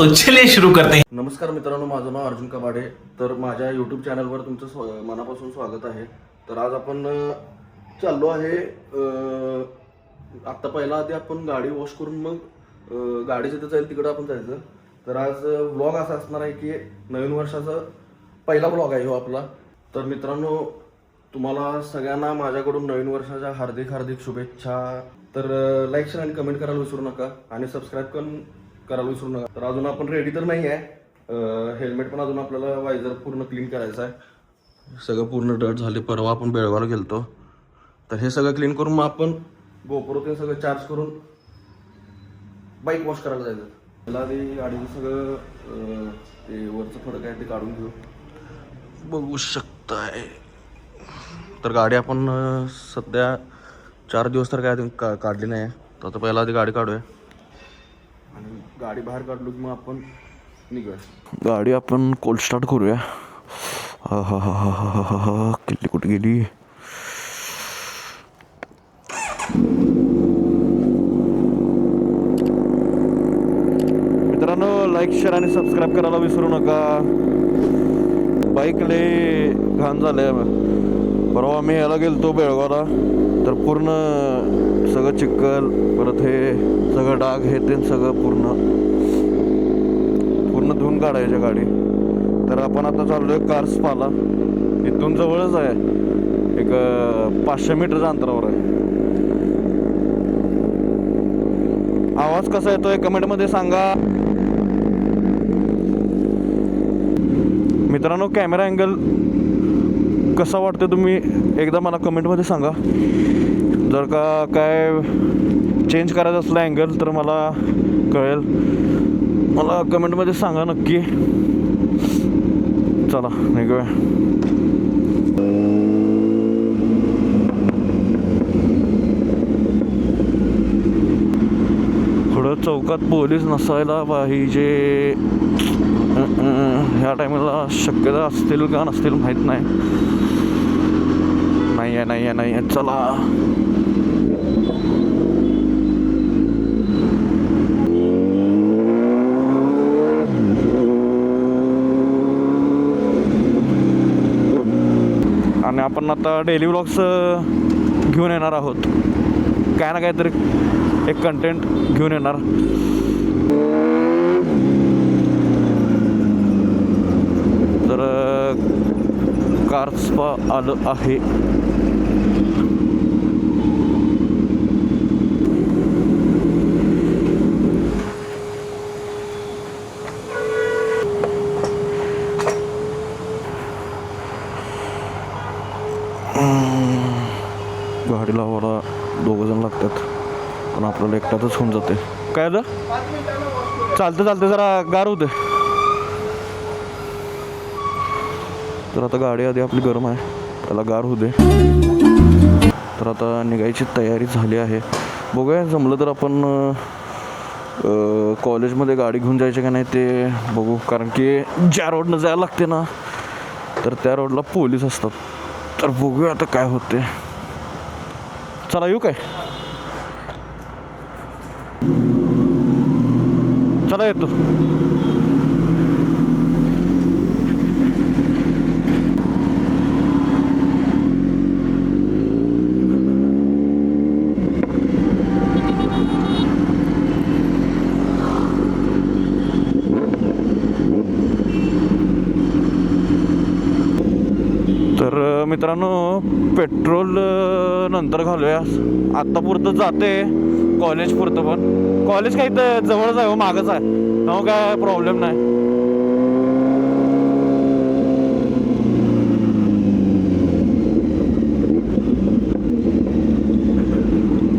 दोस्तों चलिए शुरू करते हैं। नमस्कार मित्रांनो माझं नाव अर्जुन कबाडे. तर माझ्या यूट्यूब चॅनलवर तुमचं स्वा मनापासून स्वागत आहे. तर आज आपण चाललो आहे आत्ता पहिला आधी आपण गाडी वॉश करून मग गाडी जिथं जाईल तिकडं आपण जायचं. तर आज व्लॉग असा असणार आहे की नवीन वर्षाचा पहिला व्लॉग आहे हो आपला. तर मित्रांनो तुम्हाला सगळ्यांना माझ्याकडून नवीन वर्षाच्या हार्दिक हार्दिक शुभेच्छा. तर लाईक शेअर आणि कमेंट करायला विसरू नका आणि सबस्क्राईब पण करायला विसरू नका. तर अजून आपण रेडी तर नाही आहे हेल्मेट पण अजून आपल्याला वायझर पूर्ण क्लीन करायचं आहे. सगळं पूर्ण डट झाले. परवा आपण बेळगावला गेलतो. तर हे सगळं क्लीन करून मग आपण गोप्रो ते सगळं चार्ज करून बाईक वॉश करायला जायचं. त्याला आधी गाडीचं सगळं ते वरचं फडक आहे ते काढून घेऊ. बघू शकताय. तर गाडी आपण सध्या चार दिवस तर काय का काढली नाही. तर आता पहिला आधी गाडी काढूया. गाडी बाहेर काढलो की मग आपण निघूया. गाडी आपण कोल्ड स्टार्ट करूया. हा हा हा हा हा हा हा किल्ली कुठे गेली? मित्रांनो लाईक शेअर आणि सबस्क्राईब करायला विसरू नका. बाईक लय घाण झालंय. परवा आम्ही याला तो बेळगावला. तर पूर्ण सगळं चिखल परत हे सगळं डाग हे ते सगळं पूर्ण. पूर्ण धुवून काढायच्या गाडी. तर आपण आता चाललो आहे कार्स पाला इथून जवळच आहे. एक पाचशे मीटरच्या अंतरावर आहे. आवाज कसा येतोय? कमेंटमध्ये सांगा. मित्रांनो कॅमेरा अँगल कसा वाटतं तुम्ही? एकदा मला कमेंटमध्ये सांगा. जर का काय चेंज करायचं असलं अँगल तर मला कळेल. मला कमेंटमध्ये सांगा नक्की. चला निघूया. पुढं चौकात पोलीस नसायला पाहिजे. ह्या टायमाला शक्यता असतील का नसतील माहीत नाही. नाही आहे नाही आहे नाही आहे चला. आणि आपण आता डेली व्लॉग्स घेऊन येणार आहोत. काय ना काहीतरी एक कंटेंट घेऊन येणार. कार स्पा आलं आहे. गाडी लावायला दोघं जण लागतात पण आपल्याला एकट्यातच होऊन जाते. काय आलं चालतं चालतं जरा गार होते तर आता गाडी आधी आपली गरम आहे. त्याला गार होऊ दे. तर आता निघायची तयारी झाली आहे. बघूया जमलं तर आपण कॉलेजमध्ये गाडी घेऊन जायचं का नाही ते बघू. कारण की ज्या रोडनं जायला लागते ना तर त्या रोडला पोलीस असतात. तर बघूया आता काय होते. चला येऊ काय? चला येतो तर अ, मित्रांनो पेट्रोल नंतर घालूया. आत्ता पुरतं जाते कॉलेज पुरतं पण. कॉलेज काही तर जवळच आहे हो मागच आहे. त्यामुळे काय प्रॉब्लेम नाही.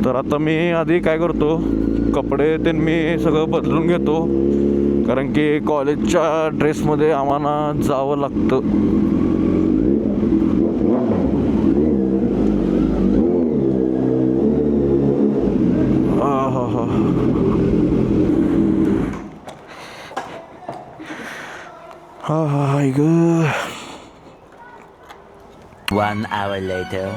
तर आता मी आधी काय करतो कपडे ते मी सगळं बदलून घेतो. कारण की कॉलेजच्या ड्रेसमध्ये आम्हाला जावं लागतं. हाय ग One hour later.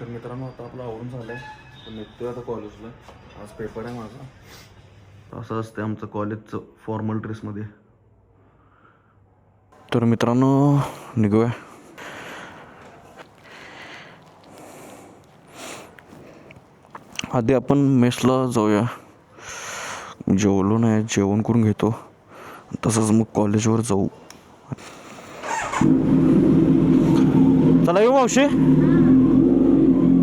तर मित्रांनो आता आपलं आवरून झालं आहे तर निघतोय आता कॉलेजला आज पेपर आहे माझा. असं असते आमचं कॉलेजचं फॉर्मल ड्रेसमध्ये तर मित्रांनो निघूया. आधी आपण मेसला जाऊया. जेवलो नाही जेवण करून घेतो. तसंच मग कॉलेजवर जाऊ. चला येऊ मावशी.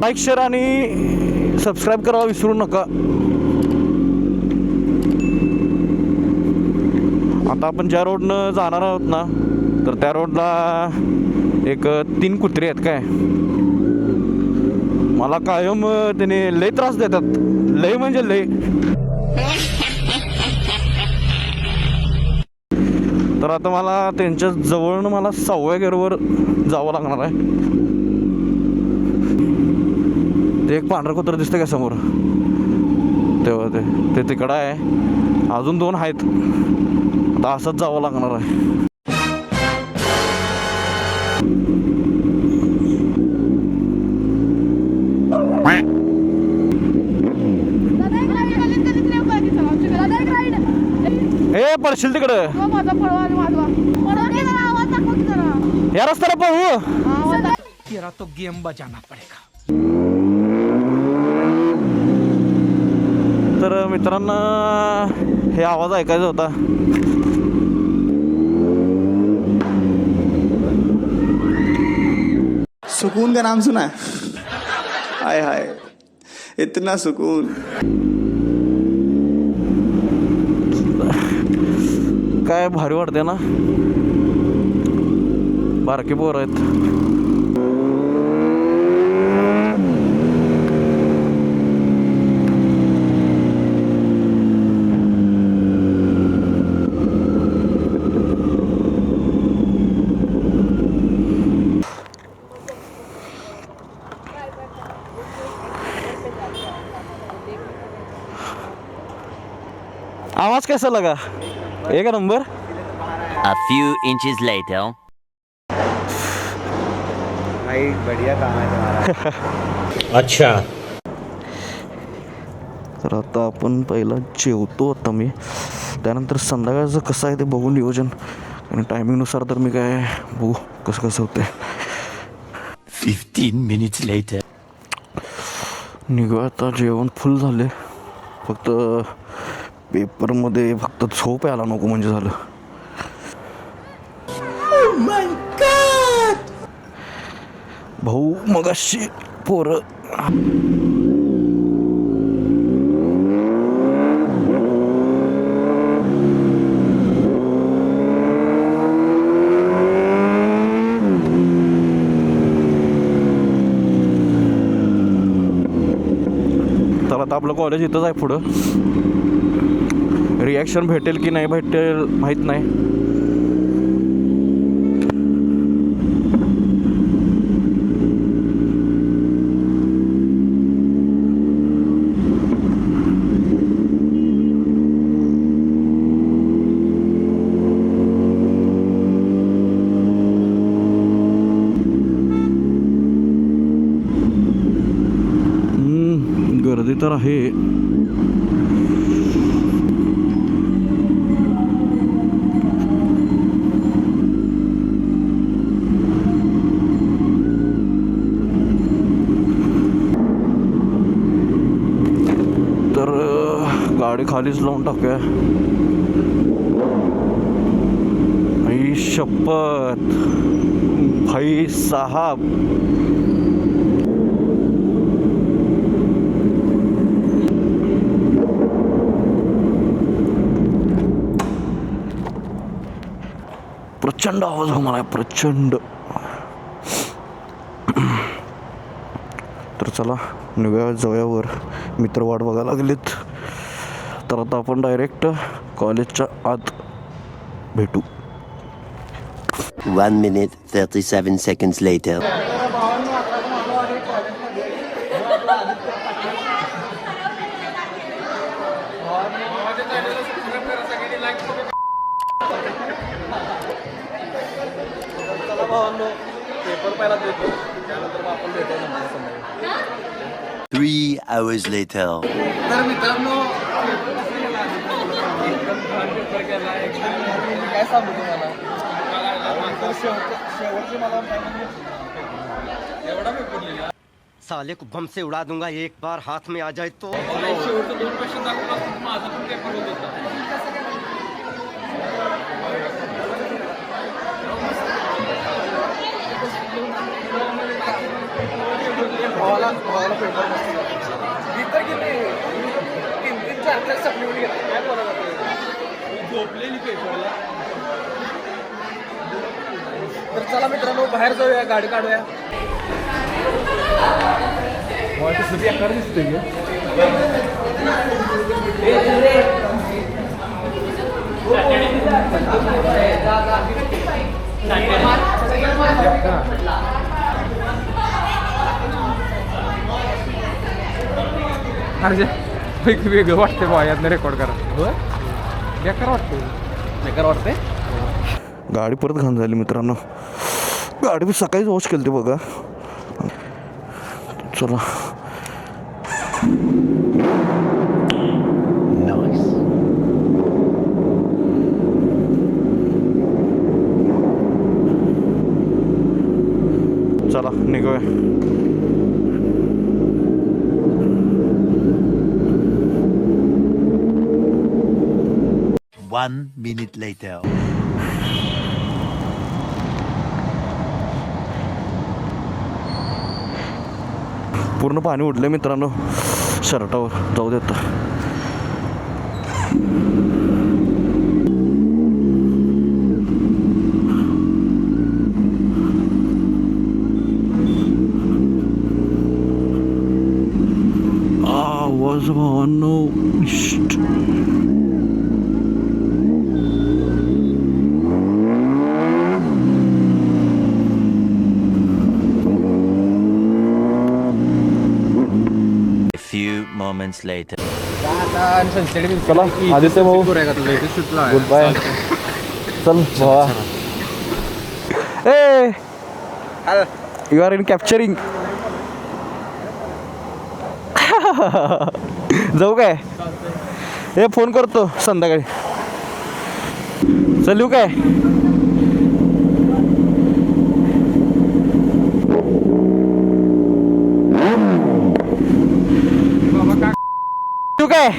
लाईक शेअर आणि सबस्क्राईब करायला विसरू नका. आता आपण ज्या रोडनं जाणार आहोत ना तर त्या रोडला एक तीन कुत्रे आहेत काय? मला कायम त्याने लय त्रास देतात. लय म्हणजे लय. तर आता मला त्यांच्या जवळनं मला सहाव्या गेअरवर जावं लागणार आहे. ते एक पांढरं कुत्र दिसतं का समोर? तेव्हा ते ते तिकडं आहे. अजून दोन आहेत. आता असंच जावं लागणार आहे. पडशील तिकडं. तो माझा पळवा आणि माझा पळवा की जरा आवाज दाखव की जरा. या रस्त्याला पळू आवाज दाखव. तेरा तो गेम बजाना पड़ेगा. तर मित्रांनो हे आवाज ऐकायचा होता. सुकून का नाम सुना? है हाय हाय. इतना सुकून. काय भारी वाटते ना? बारके पोर आहेत. आवाज कैसा लगा एक number. A few inches later. भाई बढ़िया काम है तुम्हारा. अच्छा. तर आता आपण पहिला जेवतो आता मी. त्यानंतर संध्याकाळचं कसं आहे ते बघू नियोजन. आणि टायमिंगनुसार तर मी काय बघू कसं कसं होतंय. 15 minutes later. निघूया आता जेवण फुल झाले फक्त पेपरमध्ये फक्त झोप यायला नको म्हणजे झालं. भाऊ मगाशी पोरं तर आता आपलं कॉलेज इथंच आहे पुढं. रिॲक्शन भेटेल की नाही भेटेल माहीत नाही. तर आहे. तर गाडी खालीच लावून टाकूया. शपथ. भाई साहब. प्रचंड आवाज होणार आहे प्रचंड. तर चला निघूया जवळ्यावर मित्र वाट बघायला लागलेत. तर आता आपण डायरेक्ट कॉलेजच्या आत भेटू. हो पेपर पहिला देतो त्यानंतर मग आपण भेटू नंतर संध्याकाळी. थ्री तर मित्रांनो साले को बम से उड़ा दूंगा एक बार हाथ में आ जाए तो। दोन पैसे दाखवला माझा पण पेपर होत होता. भावाला भावाला पेपर इतर किती तीन तीन चार चार सप्लिमेंट घेतले काय बोला झोपलेली पेपरला तर चला मित्रांनो बाहेर जाऊया गाडी काढूया. अरे पैकी वेगळं वाटते बा यातनं रेकॉर्ड करा होय बेकार वाटते बेकार वाटते गाडी परत घाण झाली मित्रांनो. गाडी मी सकाळीच वॉश केली बघा. चला. चला निघूया. One minute later. पूर्ण पाणी उडलं मित्रांनो. शर्टावर. जाऊ देत आवाज भावांनो इष्ट. A few moments later. चला आदित्य भाऊ. गुड बाय चल भावा. ए यू आर इन कॅप्चरिंग जाऊ काय? हे फोन करतो संध्याकाळी. चल येऊ काय? येऊ काय?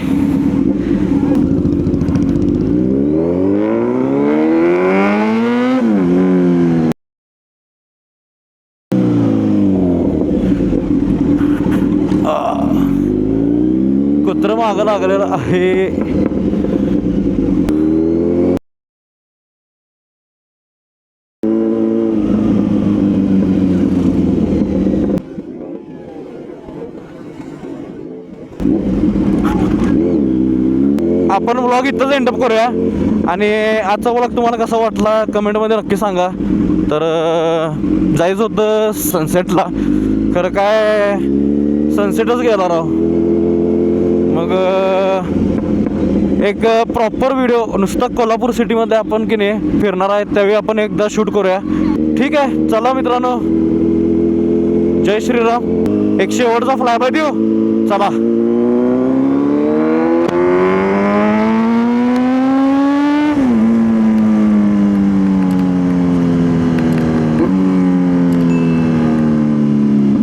कुत्र मागं लागलेलं आहे. आपण ब्लॉग इथंच एंडअप करूया. आणि आजचा ब्लॉग तुम्हाला कसा वाटला कमेंटमध्ये नक्की सांगा. तर जायचं होतं सनसेटला खरं काय सनसेटच गेला राव. मग एक प्रॉपर व्हिडिओ नुसता कोल्हापूर सिटीमध्ये आपण की नाही फिरणार आहे त्यावेळी आपण एकदा शूट करूया. ठीक आहे चला मित्रांनो. जय श्रीराम. एक शेवटचा फ्लाय बाय देऊ. चला.